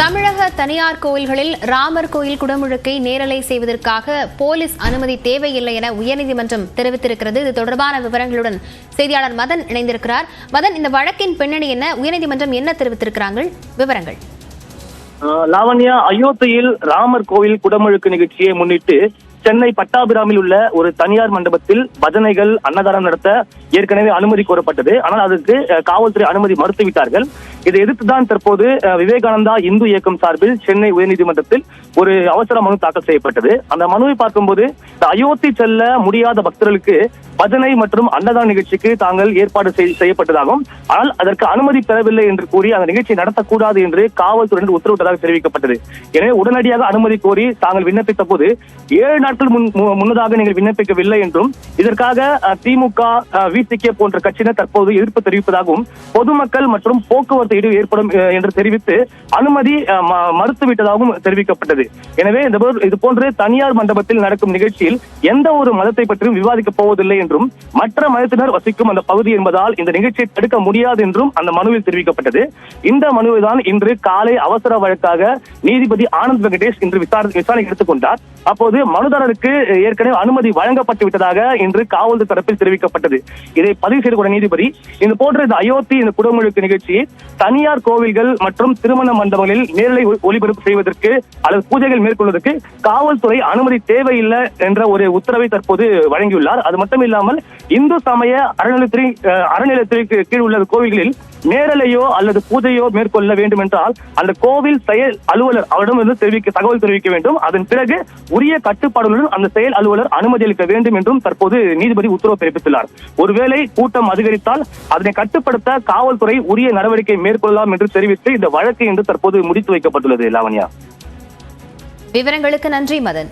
தமிழக தனியார் கோயில்களில் ராமர் கோயில் குடமுழுக்கை நேரலை செய்வதற்காக போலீஸ் அனுமதி தேவையில்லை என உயர்நீதிமன்றம் தெரிவித்திருக்கிறது. இது தொடர்பான விவரங்களுடன் செய்தியாளர் மதன் இணைந்திருக்கிறார். மதன் இந்த வழக்கின் பின்னணி என்ன? உயர்நீதிமன்றம் என்ன தெரிவித்திருக்கிறாங்க விவரங்கள். லாவண்யா அயோத்தியில் ராமர் கோவில் குடமுழுக்கு நிகழ்ச்சியை முன்னிட்டு சென்னை பட்டாபிராமில் உள்ள ஒரு தனியார் மண்டபத்தில் பஜனைகள் அன்னதானம் நடத்த ஏற்கனவே அனுமதி கோரப்பட்டது. ஆனால் அதற்கு காவல்துறை அனுமதி மறுத்துவிட்டார்கள். இதை எதிர்த்துதான் தற்போது விவேகானந்தா இந்து இயக்கம் சார்பில் சென்னை உயர்நீதிமன்றத்தில் ஒரு அவசர மனு தாக்கல் செய்யப்பட்டது. அந்த மனுவை பார்க்கும்போது அயோத்தி செல்ல முடியாத பக்தர்களுக்கு பஜனை மற்றும் அன்னதான நிகழ்ச்சிக்கு தாங்கள் ஏற்பாடு செய்- செய்யப்பட்டதாகவும் ஆனால் அதற்கு அனுமதி பெறவில்லை என்று கூறி அந்த நிகழ்ச்சி நடத்தக்கூடாது என்று காவல்துறையினர் உத்தரவிட்டதாக தெரிவிக்கப்பட்டது. எனவே உடனடியாக அனுமதி கோரி தாங்கள் விண்ணப்பித்த போது ஏழு நாட்கள் முன் முன்னதாக நீங்கள் விண்ணப்பிக்கவில்லை என்றும் இதற்காக அஹ், திமுக விசிகே போன்ற கட்சியினர் தற்போது எதிர்ப்பு தெரிவிப்பதாகவும் பொதுமக்கள் மற்றும் போக்குவரத்து இடையூறு ஏற்படும் என்று தெரிவித்து அனுமதி ம- மறுத்துவிட்டதாகவும் தெரிவிக்கப்பட்டது. எனவே இந்த இது போன்று தனியார் மண்டபத்தில் நடக்கும் நிகழ்ச்சியில் எந்த ஒரு மதத்தை பற்றியும் விவாதிக்கப் போவதில்லை என்றும் மற்ற மதத்தினர் வசிக்கும் அந்த பகுதி என்பதால் இந்த நிகழ்ச்சியை தடுக்க முடியாது என்றும் அந்த மனுவில் தெரிவிக்கப்பட்டது. இந்த மனுவை தான் இன்று காலை அவசர வழக்காக நீதிபதி ஆனந்த் வெங்கடேஷ் இன்று விசாரணை விசாரணை எடுத்துக்கொண்டார் அப்போது மனுதாரருக்கு ஏற்கனவே அனுமதி வழங்கப்பட்டு விட்டதாக இன்று காவல்துறை தரப்பில் தெரிவிக்கப்பட்டது. இதை பதிவு செய்து கொண்ட நீதிபதி இது போன்ற இந்த அயோத்தி இந்த குடமுழுக்கு நிகழ்ச்சியை தனியார் கோவில்கள் மற்றும் திருமண மண்டபங்களில் நேரலை ஒளிபரப்பு செய்வதற்கு அல்லது பூஜைகள் மேற்கொள்வதற்கு காவல்துறை அனுமதி தேவையில்லை என்ற ஒரு உத்தரவை தற்போது வழங்கியுள்ளார். அது மட்டும் இல்லாமல் இந்து சமய அறநிலையத்துறை அஹ், அறநிலையத்துறைக்கு கீழ் உள்ள கோவில்களில் நேரலையோ அல்லது பூஜையோ மேற்கொள்ள வேண்டும் என்றால் அந்த கோவில் செயல் அலுவலர் அவரிடமிருந்து தெரிவிக்க தகவல் தெரிவிக்க வேண்டும். அதன் பிறகு உரிய கட்டுப்பாடுகளுடன் அந்த செயல் அலுவலர் அனுமதி அளிக்க வேண்டும் என்றும் தற்போது நீதிபதி உத்தரவு பிறப்பித்துள்ளார். ஒருவேளை கூட்டம் அதிகரித்தால் அதனை கட்டுப்படுத்த காவல்துறை உரிய நடவடிக்கை மேற்கொள்ளலாம் என்று தெரிவித்து இந்த வழக்கு இன்று தற்போது முடித்து வைக்கப்பட்டுள்ளது. லாவண்யா. விவரங்களுக்கு நன்றி மதன்.